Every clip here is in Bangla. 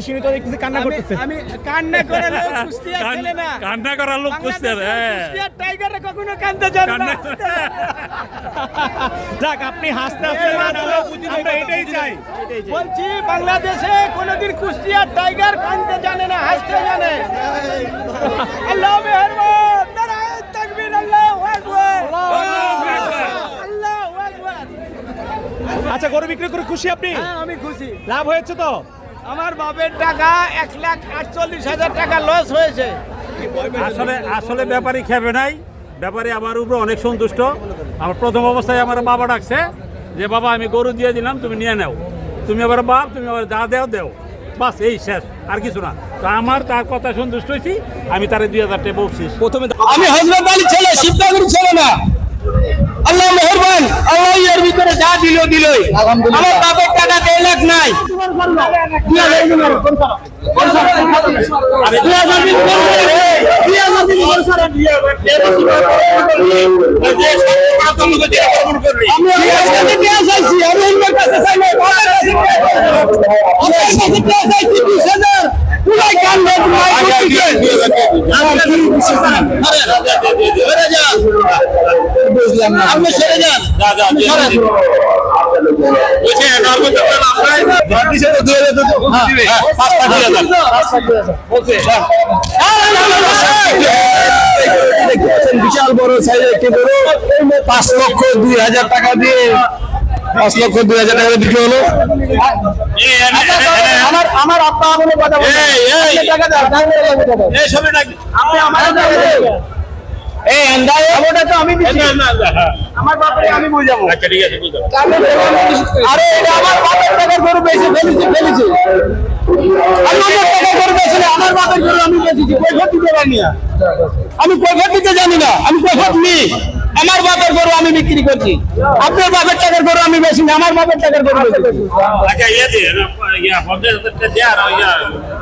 খুশি নিতে দেখতেছি কান্না করতেছে। আমি কান্না করে লোক কুস্তিয়া খেলে না। কান্না করার লোক হ্যাঁ। টাইগারে কখনো কান্দতে জানে না। যাক আপনি হাসতে হাসতে আমরা- আমরা এটাই চাই। বলছি বাংলাদেশে কোনোদিন কুস্তিয়ার টাইগার কানতে জানে না হাসতে জানে। আল্লাহ মেহরবান নারায়ে তাকবীর আল্লাহু আকবার। আল্লাহু আকবার। আচ্ছা গরু বিক্রি করে খুশি আপনি? হ্যাঁ আমি খুশি। লাভ হয়েছে তো? আমার বাপের টাকা এক লাখ আটচল্লিশ হাজার টাকা লস হয়েছে। আসলে আসলে ব্যাপারী খেবে নাই। ব্যাপারী আমার উপরে অনেক সন্তুষ্ট। আমার প্রথম অবস্থায় আমার বাবা ডাকছে যে বাবা আমি গরু দিয়ে দিলাম তুমি নিয়ে নাও। তুমি আবার বাপ তুমি আবার যা দেও দেও। বাস এই শেষ আর কিছু না। তো আমার তার কথা সন্তুষ্ট হয়েছি আমি তারে দুই হাজার টাকা বকশিস প্রথমে আমি হজরত আলী ছেলে শিবনগর ছেলে না। আল্লাহ মেহরবান আল্লাহ এর ভিতরে যা দিল দিলই। আমার বাপের টাকা দেড় লাখ নাই। বুঝলাম না আপনি সেরে যান সরেন। বিশাল বড় সাইজের একটি গরু পাঁচ লক্ষ দুই হাজার টাকা দিয়ে পাঁচ লক্ষ দুই হাজার টাকা বিক্রি হলো আমার আমার কথা টাকা আপনি আমার দেন এই তো আমি দিচ্ছি আমার বাপরে আমি বুঝাবো আরে এটা আমার বাপের টাকার গরু বেশি ফেলেছি ফেলেছি। আমি অন্য গরু বেশি আমার বাপের গরু আমি বেশিছি কৈফত দিতে পারি না আমি কৈফত দিতে জানি না আমি কৈফত নিই আমার বাপের গরু আমি বিক্রি করছি। আপনার বাপের টাকার গরু আমি বেশি না আমার বাপের টাকার গরু বেশি এদিকে না,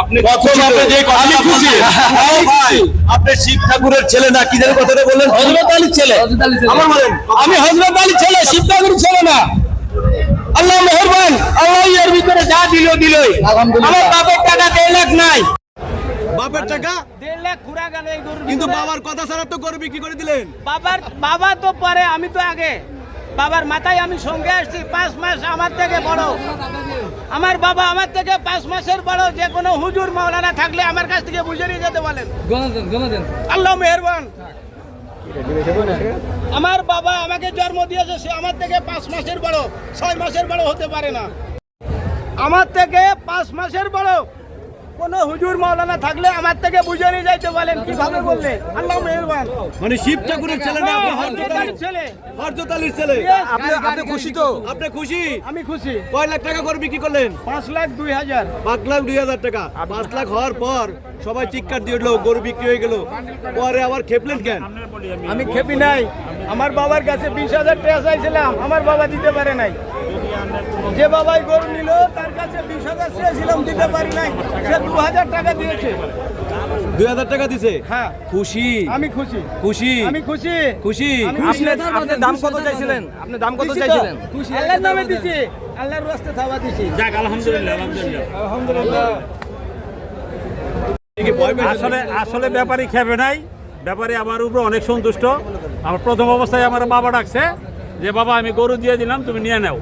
আপনি প্রথম আপনি যে আমি খুশি। আপনি শিব ঠাকুরের ছেলে না কি জানি কথাটা বললেন? হজরত আলীর ছেলে। আমার বলেন। আমি হজরত আলীর ছেলে শিব ঠাকুরের ছেলে না। আল্লাহ মেহরবান আল্লাহ এর ভিতরে যা দিল দিলই। আমার বাপের টাকা দেড় লাখ নাই। বাপের টাকা? কিন্তু বাবার কথা ছাড়া তো গরু বিক্রি করে দিলেন। বাবার বাবা তো পরে আমি তো আগে। বাবার মাথায় আমি সঙ্গে আসছি পাঁচ মাস আমার থেকে বড়। আমার বাবা আমার থেকে পাঁচ মাসের বড় যে কোনো হুজুর মাওলানা থাকলে আমার কাছ থেকে বুঝে নিয়ে যেতে বলেন। আল্লাহ মেহরবান। আমার বাবা আমাকে জন্ম দিয়েছে সে আমার থেকে পাঁচ মাসের বড় ছয় মাসের বড় হতে পারে না। আমার থেকে পাঁচ মাসের বড় কোনো হুজুর মাওলানা থাকলে আমার থেকে বুঝে নিয়ে যাইতে বলেন কীভাবে বললে? আল্লাহ মেহরবান। মানে শিব ঠাকুরের ছেলে না আপনি হরজত হরজত আলীর আলীর ছেলে। হরজত আলীর ছেলে। আপনি আপনি খুশি তো? আপনি খুশি? আমি খুশি। কয় লাখ টাকা করে বিক্রি করলেন? পাঁচ লাখ দুই হাজার। পাঁচ লাখ দুই হাজার টাকা। পাঁচ লাখ হওয়ার পর সবাই চিৎকার দিয়ে উঠল গরু বিক্রি হয়ে গেল। পরে আবার খেপলেন কেন? আমি খেপি নাই। আমার বাবার কাছে বিশ হাজার টাকা চাইছিলাম আমার বাবা দিতে পারে নাই। যে বাবাই গরু নিল তার কাছে বিশ হাজার চেয়েছিলাম দিতে পারি নাই। সে দু হাজার টাকা দিয়েছে। দুই হাজার টাকা দিছে? হ্যাঁ। খুশি। আমি খুশি। খুশি। আমি খুশি। খুশি। খুশি। আপনি দাম কত চাইছিলেন? আপনি দাম কত? চাইছিলেন? আল্লাহর নামে দিছি আল্লাহর রাস্তে থাবা দিছি যাক আলহামদুলিল্লাহ আলহামদুলিল্লাহ। আলহামদুলিল্লাহ। আসলে আসলে ব্যাপারী খেবে নাই। ব্যাপারী আমার উপরে অনেক সন্তুষ্ট। আমার প্রথম অবস্থায় আমার বাবা ডাকছে যে বাবা আমি গরু দিয়ে দিলাম তুমি নিয়ে নাও।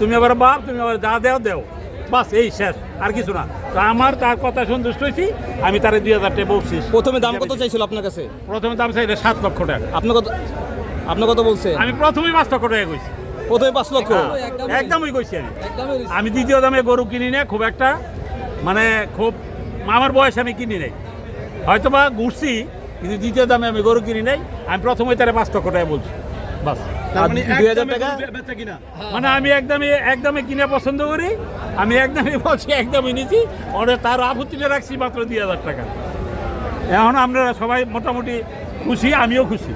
তুমি আবার বাপ তুমি আবার যা দেও দেও। বাস এই শেষ আর কিছু না। তো আমার তার কথা সন্তুষ্ট হয়েছি আমি তারে দুই হাজার টাকা বকশিস। প্রথমে দাম কত চাইছিল আপনার কাছে? প্রথমে দাম চাইলে সাত লক্ষ টাকা। আপনি কত আপনি কত বলছে? আমি প্রথমেই পাঁচ লক্ষ টাকা কইছি। প্রথমে পাঁচ লক্ষ? একদমই কইছি আমি। আমি দ্বিতীয় দামে গরু কিনি না খুব একটা মানে খুব আমার বয়স আমি কিনি নাই। হয়তো বা ঘুরছি কিন্তু দ্বিতীয় দামে আমি গরু কিনি নাই আমি প্রথমেই তারা পাঁচ লক্ষ টাকা বলছি। বাস। মানে মানে আমি একদমই একদমই কিনে পছন্দ করি আমি একদমই বলছি একদমই নিছি। ওটা তার আপত্তিটা রাখছি মাত্র দুই হাজার টাকা। এখন আপনারা সবাই মোটামুটি খুশি আমিও খুশি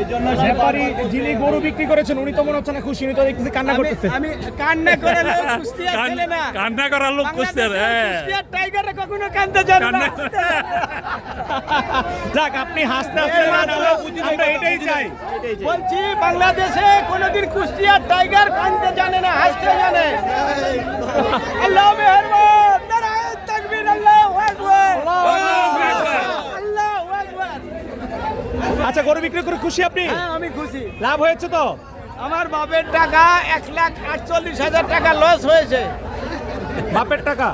এই জন্য ব্যাপারী যিনি গরু বিক্রি করেছেন উনি তো মনে হচ্ছে না খুশি উনি তো দেখতেছি কান্না করতেছে। আমি কান্না করে লোক কান- না। কান্না করার লোক খুশি আর, হ্যাঁ। টাইগারে কখনো কান্দতে জানে না। কান্না- যাক আপনি হাসতে হাসতে আমরা- আমরা এটাই চাই। বলছি বাংলাদেশে কোনোদিন কুষ্টিয়ার টাইগার কানতে জানে না হাসতে জানে। আল্লাহ মেহরবান নারায়ে তাকবীর আল্লাহু আকবার। আল্লাহু আকবার। আচ্ছা গরু বিক্রি করে খুশি আপনি? হ্যাঁ আমি খুশি। লাভ হয়েছে তো? আমার বাপের টাকা এক লাখ আটচল্লিশ হাজার টাকা লস হয়েছে। বাপের টাকা?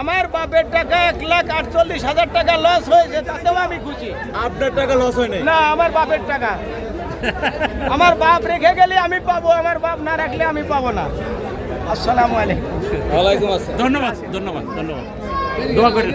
আমার বাপের টাকা এক লাখ আটচল্লিশ হাজার টাকা লস হয়েছে তাতেও আমি খুশি। আপনার টাকা লস হয়নি না আমার বাপের টাকা। আমার বাপ রেখে গেলে আমি পাবো আমার বাপ না রাখলে আমি পাবো না। আসসালামু আলাইকুম। ধন্যবাদ ধন্যবাদ ধন্যবাদ। দোয়া করি